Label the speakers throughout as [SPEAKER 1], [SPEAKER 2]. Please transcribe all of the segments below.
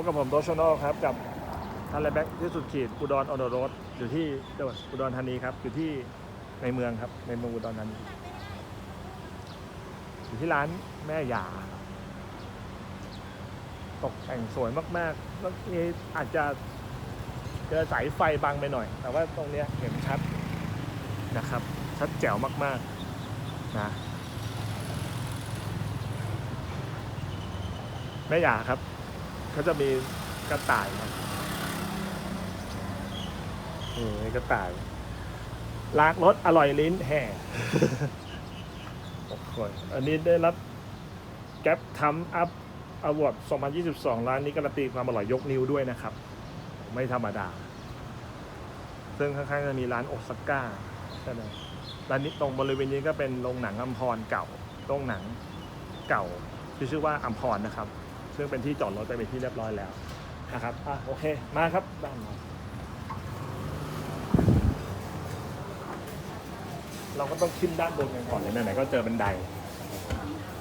[SPEAKER 1] พบกับผมโดชโนครับกับทันเลแบ็กที่สุดขีดอุดรออนโรดอยู่ที่จังหวัดอุดรธานีครับ อยู่ที่ในเมืองครับ ในเมืองอุดรธานีอยู่ที่ร้านแม่หยา ตกแต่งสวยมากๆแล้วมีอาจจะเจอสายไฟบังไปหน่อย แต่ว่าตรงเนี้ยเห็นชัดนะครับ ชัดแจ๋วมากๆนะแม่หยาครับ เขาจะมีกระต่ายครับนี่มีกระต่ายลากรถอร่อยลิ้นแห่โอ้โหอันนี้ได้รับแก๊ปทำอัพอวอร์ด2022 ร้านนี้การันตีความอร่อยยกนิ้วด้วยนะครับ ไม่ธรรมดา ซึ่งข้างๆจะมีร้านโอซาก้าใช่ไหมร้านนี้ตรงบริเวณนี้ก็เป็นโรงหนังอัมพรเก่า โรงหนังเก่าที่ชื่อว่าอัมพรนะครับ ซึ่งเป็นที่จอดรถไปเป็นที่เรียบร้อยแล้วนะครับอะโอเค มาครับด้านในเราก็ต้องขึ้นด้านบนกันก่อนเลยไหนๆก็เจอบันได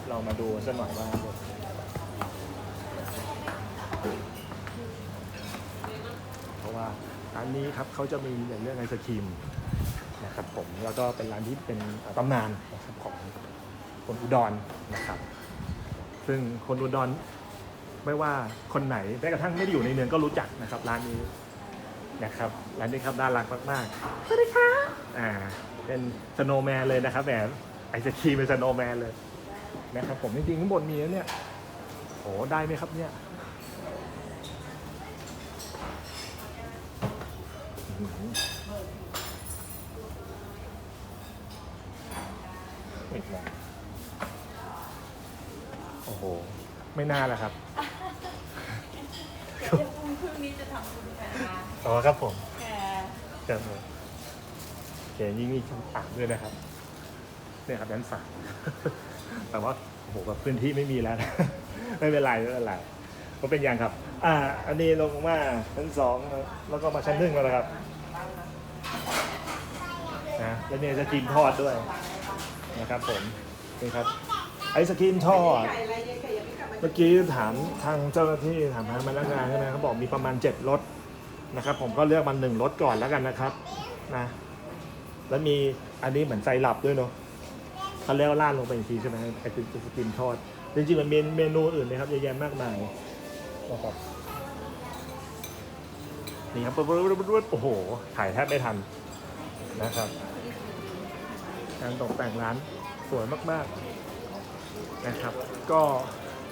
[SPEAKER 1] เรามาดูกันสักหน่อยว่าเพราะว่าร้านนี้ครับเขาจะมีอย่างเรื่องไอศครีมนะครับผมแล้วก็เป็นร้านที่เป็นตำนานนะครับของคนอุดรนะครับ ซึ่งคนอุดร ไม่ว่าคนไหนแม้กระทั่งไม่ได้อยู่ในเมืองก็รู้จักนะครับ ร้านนี้นะครับร้านนี้ครับน่ารักมากๆสวัสดีครับอ่าเป็นสโนว์แมนเลยนะครับแหมไอศครีมเป็นสโนว์แมนเลยนะครับผมจริงๆข้างบนมีแล้วเนี่ยโอ้ได้ไหมครับเนี่ยอื้อหืออีกแล้วโอ้โห ไม่น่าแล้วครับ
[SPEAKER 2] เดี๋ยวพรุ่งพรุ่งนี้จะทำบุญกันนะ
[SPEAKER 1] อ๋อครับผม
[SPEAKER 2] แก
[SPEAKER 1] ครับผมโอเคยิ่งมีคำถามด้วยนะครับเนี่ยครับด้านฝั่งแต่ว่าโอ้โหแบบพื้นที่ไม่มีแล้วนะไม่เป็นไรไม่เป็นไรก็เป็นอย่างครับ อ่า อันนี้ลงมาชั้นสองนะแล้วก็มาชั้นหนึ่งแล้วนะครับนะแล้วเนี่ยจะกินทอดด้วยนะครับผมนี่ครับไอศกรีมทอดเเมื่อกี้ถามทางเจ้าหน้าที่ถามทางพนักงานใช่ไหมเขาบอกมีประมาณ 7รสนะครับ ผมก็เลือกมาหนึ่งรสก่อนแล้วกันนะครับนะแล้วมีอันนี้เหมือนไซรัปด้วยเนาะเขาเรียกว่าราดลงไปอีกทีใช่ไหมไอติมสกินทอดจริงๆมันมีเมนูอื่นนะครับเยอะแยะมากมายนะครับนี่ครับปุ๊บปุ๊บปุ๊บปุ๊บโอ้โหถ่ายแทบไม่ทันนะครับการตกแต่งร้านสวยมากๆนะครับ ก็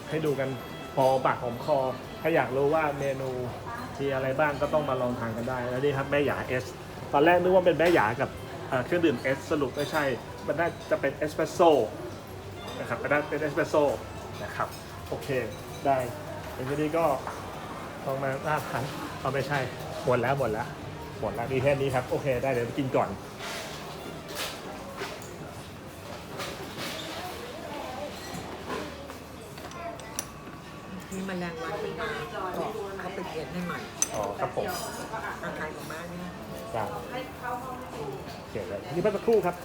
[SPEAKER 1] ให้ดูกันพอปากหอมคอ ถ้าอยากรู้ว่าเมนูมีอะไรบ้างก็ต้องมาลองทานกันได้แล้วนี่ครับแม่หยาเอสตอนแรกนึกว่าเป็นแม่หยากับเครื่องดื่มเอสสรุปไม่ใช่ มันน่าจะเป็นเอสเปรสโซ่นะครับเป็นเป็นเอสเปรสโซ่นะครับโอเคได้ในที่นี้ก็ลองมาหน้าทานเอาไม่ใช่หมดแล้วหมดแล้วหมดแล้วมีแค่นี้ครับ โอเคได้เดี๋ยวไปกินก่อน
[SPEAKER 3] มีแมลงวันที่มาก็เขาไปเขียนให้ใหม่
[SPEAKER 1] อ๋อครับผม
[SPEAKER 3] อาคารของบ้านเนี่ย
[SPEAKER 1] ครับโอเคเลยนี่พักสักครู่ครับ